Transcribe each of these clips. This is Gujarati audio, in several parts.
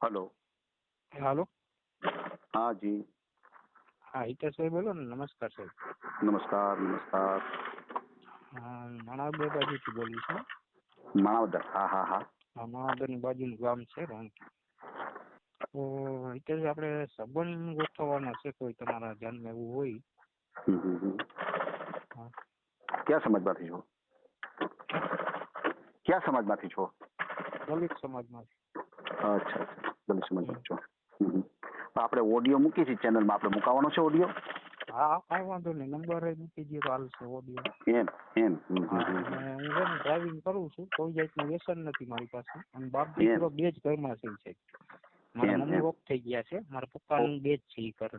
હલો હાલો હા જી હા હિતેશભાઈ બોલો ને નમસ્કાર સાહેબ નમસ્કાર નમસ્કાર હા માણાવદર બાજુથી બોલું છું માણાવદર હા હા હા હા માણાવદરની બાજુનું ગામ છે રોણકી તો હિતેશભાઈ આપણે સંબંધ ગોઠવવાનો છે કોઈ તમારા ધ્યાનમાં એવું હોય? હમ, હમ, હમ. હા. ક્યાં સમાજમાંથી છો? ક્યાં સમાજમાંથી છો? દલિત સમાજમાંથી. અચ્છા અચ્છા. હમ, હમ. આપણે ઓડિયો મૂકી છે ચેનલમાં આપણે મુકાવાનો છે ઓડિયો હા કઈ વાંધો નહીં. નંબર મૂકી દઈએ તો હાલશે ઓડિયો એમ એમ. હા ડ્રાઇવિંગ કરું છું. કોઈ જાતનું વ્યસન નથી મારી પાસે. અને બાપ દીકરો બે જ ઘરમાં છે છે મારા મમ્મી ઓફ થઈ ગયા છે. મારા પપ્પાનું બે જ છે એ કરે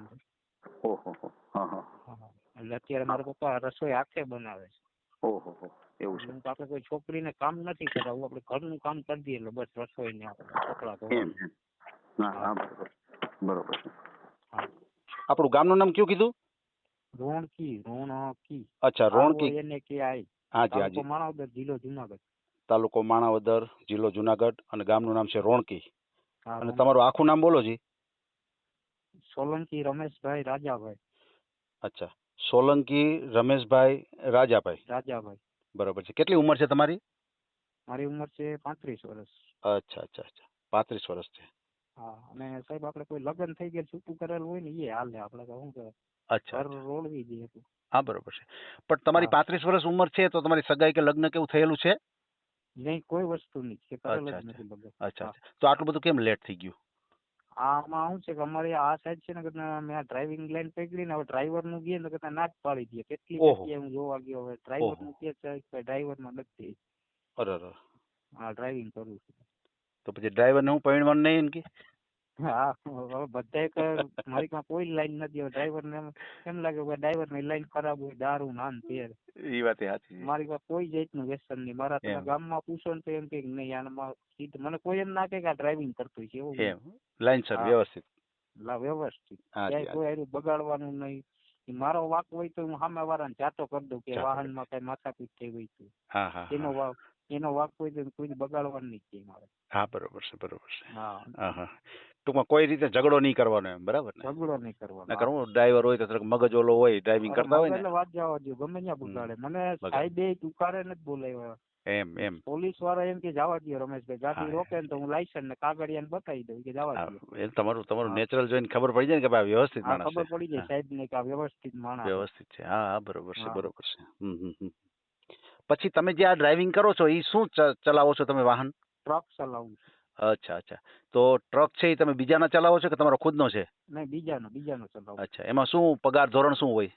ઓહો હા. હા એટલે અત્યારે મારા પપ્પા રસોઈ આખે બનાવે છે. ઓહો એવું છે. આપણે કોઈ છોકરીને કામ નથી કરાવવું. આપણે ઘરનું કામ કરી દઈએ એટલે બસ રસોઈ ને આપણે કપડાં ધોવાનું હા હા બરોબર. બરોબર છે. આપણું ગામનું નામ કયું કીધું? રોણકી રોણકી. અચ્છા રોણકી. એને કે આઈ. હાજી હાજી. માણાવદર જિલ્લો જુનાગઢ. તાલુકો માણાવદર જિલ્લો જુનાગઢ અને ગામનું નામ છે રોણકી. અને તમારું આખું નામ બોલો જી. સોલંકી રમેશભાઈ રાજાભાઈ. અચ્છા સોલંકી રમેશભાઈ રાજાભાઈ. રાજાભાઈ. બરોબર છે. કેટલી ઉંમર છે તમારી? મારી ઉંમર છે પાંત્રીસ વર્ષ. અચ્છા અચ્છા અચ્છા. પાંત્રીસ વર્ષ છે. હા અને સાહેબ આપણે કોઈ લગ્ન થઈ ગયા છૂટું કરેલું હોય ને એ હાલે. આપણે તો શું કે અચ્છા ઘર રોળવી દઈએ તો હા બરોબર છે. પણ તમારી. પાંત્રીસ વર્ષ ઉંમર છે તો તમારી સગાઈ કે લગ્ન કેવું થયેલું છે? નહીં કોઈ વસ્તુ નહીં. છે કરેલ જ અચ્છા, નથી લગ્ન. અચ્છા તો આટલું બધું કેમ લેટ થઈ ગયું? આમાં શું છે કે અમારી આ સાઈડ છે ને કે મેં ડ્રાઇવિંગ લાઈન પકડી ને હવે ડ્રાઈવરનું ગયે ને તો ના જ પાડી દે. કેટલી. જગ્યાએ હું જોવા ગયો હવે ડ્રાઈવરનું કે ડ્રાઈવરમાં નથી. અરે હા ડ્રાઇવિંગ કરું છું. તો પછી ડ્રાઈવરને હું પરિણવાનું નહીં એમ કે? હા બધાય મારી પાસે કોઈ લાઈન નથી. ડ્રાઈવર ને એમ- લાગે કે ડ્રાઈવરની લાઈન ખરાબ હોય દારૂ નાન તેર એ વાત સાચી મારી પાસે કોઈ જાતનું વ્યસન નહીં. મારા તમે. ગામમાં પૂછો ને તો એમ કે નહીં આનામાં સીધ- મને કોઈ એમ ના કે આ ડ્રાઇવિંગ કરતું છે એવું એમ. લાઈનસર હા. વ્યવસ્થિત. લા વ્યવસ્થિત. ક્યાંય કોઈ હારું બગાડવાનું નહીં. મારો વાક હોય તો હું સામે વાળાને જાતો કરી દઉં કે જાતો વાહનમાં કઈ માથાકૂટ થઈ ગઈ તું એનો વાક એનો વાક કોઈ કોઈ બગાડવાની નહીં કે મારે હા બરોબર છે બરોબર છે. હા. ટૂંકમાં કોઈ રીતે ઝઘડો નહીં કરવાનો એમ બરાબર ને? ઝઘડો નહીં કરવાનો. નકર હું ડ્રાઈવર હોય તો મગજ ઓલો હોય ડ્રાઇવિંગ કરતા હોય ને? વાત જવા દો ગમે ત્યાં બગાડે. મને. સાહેબે તુકારે નથી બોલાવ્યો. એમ એમ. પોલીસવાળા એમ કે જવા દો રમેશભાઈ ગાડી રોકે ને તો હું લાયસન્સ ને કાગળિયા ને બતાવી દઉં. કે જવા દો એ તમારું તમારું નેચરલ જોઈને ખબર પડી જાય ને કે ભાઈ વ્યવસ્થિત માણસ ખબર પડી જાય સાહેબ ને કે આ વ્યવસ્થિત માણસ વ્યવસ્થિત છે. હા બરોબર છે બરોબર છે. હમ હમ. પછી તમે જે આ ડ્રાઇવિંગ કરો છો એ શું ચ- ચલાવો છો તમે વાહન? ટ્રક ચલાવું છું. અચ્છા અચ્છા. તો ટ્રક છે એ તમે બીજાના ચલાવો છો કે તમારો ખુદનો છે? નહીં બીજાનો બીજાનો ચલાવું અચ્છા એમાં શું પગાર ધોરણ શું હોય?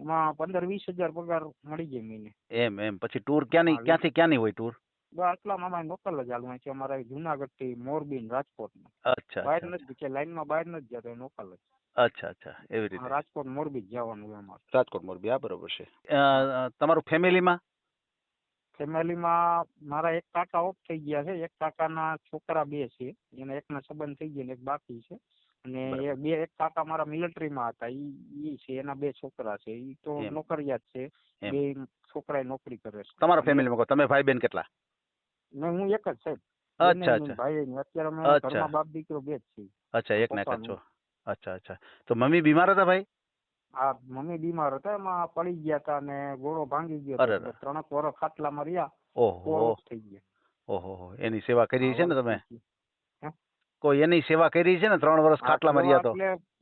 એમાં પંદર વીસ હજાર પગાર મળી જાય મહિને. એમ એમ. પછી ટૂર ક્યાંની હા, ક્યાંથી ક્યાંની હોય ટૂર બસ આટલામાં અમારે લોકલ જ હાલમાં છે. અમારા જુનાગઢથી મોરબી ને રાજકોટ અચ્છા. બહાર અચ્છા નથી કે લાઈનમાં બહાર નથી જતો લોકલ જ. અચ્છા અચ્છા. એવી રીતે. રાજકોટ મોરબી જ જવાનું હોય અમારે. રાજકોટ મોરબી આ બરોબર છે. અ, તમારું ફેમિલીમાં ફેમિલીમાં મારા એક કાકા ઓફ થઈ ગયા છે. એક કાકાના છોકરા બે છે. એના એકના સંબંધ થઈ ગયા ને એક બાકી છે. અને એ બે એક કાકા મારા મિલિટરીમાં હતા. ઈ ઈ છે. એના બે છોકરા છે. ઈ તો એમ. નોકરિયાત છે. એમ. બે છોકરાએ નોકરી કરે છે. તમારા ફેમિલીમાં કહો તમે ભાઈ બેન કેટલા? ને હું એક જ સાહેબ અચ્છા અચ્છા. ભાઈ ને અત્યારે અમે અચ્છા. ઘરમાં બાપ દીકરો બે જ છીએ. અચ્છા એક ને એક જ છો. અચ્છા અચ્છા. તો મમ્મી બીમાર હતા ભાઈ? આ મમ્મી બીમાર હતા એમાં પડી ગયા હતા અને ગોળો ભાંગી ગયો. ત્રણેક વર્ષ ખાટલામાં રહ્યા ઓહો. થઈ ગયા. ઓહો એની સેવા કરી છે ને તમે? કોઈ એની સેવા કરી છે ને? ત્રણ વર્ષ ખાટલામાં રહ્યા તો?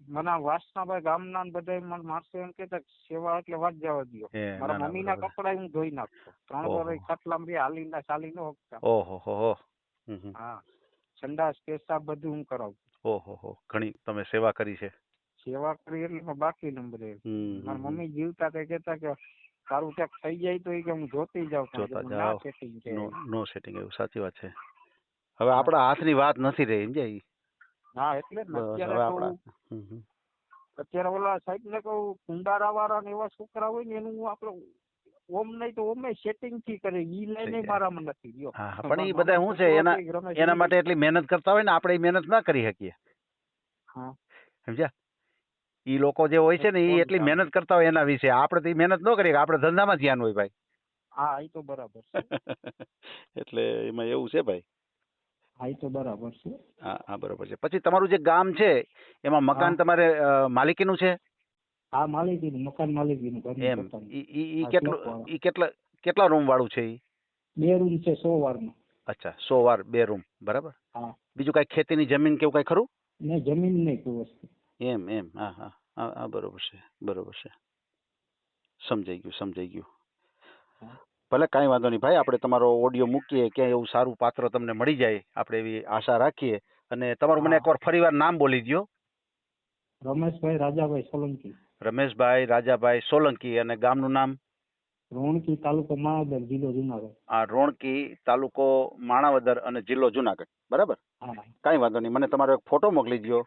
મને વાસનાભાઈ ગામના બધા મને માણસો એમ કે સેવા એટલે વાત જવા દો મારા મમ્મી ના, કપડા હું ધોઈ નાખતો. ત્રણ વર્ષ ખાટલામાં રહ્યા હાલીને ચાલી નો ઓહો હો. હા. સંડાસ પેશાબ બધું હું કરાવું. ઓહો હો. ઘણી તમે સેવા કરી છે. સેવા કરી એટલે બાકી નંબરે મારા. મમ્મી જીવતા તે કહેતા કે તારું ક્યાંક થઈ જાય તો એ કે હું જોતી જાઉં ના. છે નો સેટિંગ એવું સાચી વાત છે. હવે આપણા હાથની વાત નથી રહી સમજાય? હા એટલે જ હવે અત્યારે આપણા ઓલા સાહેબ ને કહું કુંડારા વાળા ને એવા છોકરા હોય ને એનું આપણે ઓમ નહીં તો ઓમે સેટિંગથી કરે. ઈ લઈને મારા મારામાં નથી ગયો. પણ ઈ બધા શું છે? એના એના માટે એટલી મહેનત કરતા હોય ને આપણે મહેનત ના કરી શકીએ. હા. સમજ્યા? ઈ લોકો જે હોય છે ને ઈ એટલી મહેનત કરતા હોય એના વિશે. આપણે તો ઈ મહેનત ન કરીએ આપણે ધંધામાં ધ્યાન હોય ભાઈ. હા એ તો બરાબર એટલે એમાં એવું છે ભાઈ? હા એ તો બરાબર છે. હા હા બરોબર છે. પછી તમારું જે ગામ છે એમાં મકાન તમારે માલિકીનું છે? હા માલિકીનું મકાન માલિકીનું એમ. ઈ કેટલું ઈ કેટલા કેટલા રૂમ વાળું છે ઈ? બે રૂમ છે સો વારનું. અચ્છા સો વાર બે રૂમ. બરાબર? હા. બીજું કઈ ખેતીની જમીન કેવું કઈ ખરું? ને જમીન નહીં કોઈ વસ્તુ. એમ એમ. હા હા. હા હા બરોબર છે બરોબર છે. સમજાઈ ગયું સમજાઈ ગયું. ભલે કાંઈ વાંધો નહીં. ભાઈ આપણે તમારો ઓડિયો મૂકીએ ક્યાંય એવું સારું પાત્ર તમને મળી જાય આપણે એવી આશા રાખીએ. અને તમારું મને. એકવાર ફરીવાર નામ બોલી દો રમેશભાઈ રાજાભાઈ સોલંકી. રમેશભાઈ રાજાભાઈ સોલંકી અને ગામનું નામ? રોણકી તાલુકો માણાવદર જિલ્લો જુનાગઢ. આ રોણકી તાલુકો માણાવદર અને જિલ્લો જુનાગઢ. બરાબર? કાંઈ વાંધો નહીં. મને તમારો એક ફોટો મોકલી દ્યો.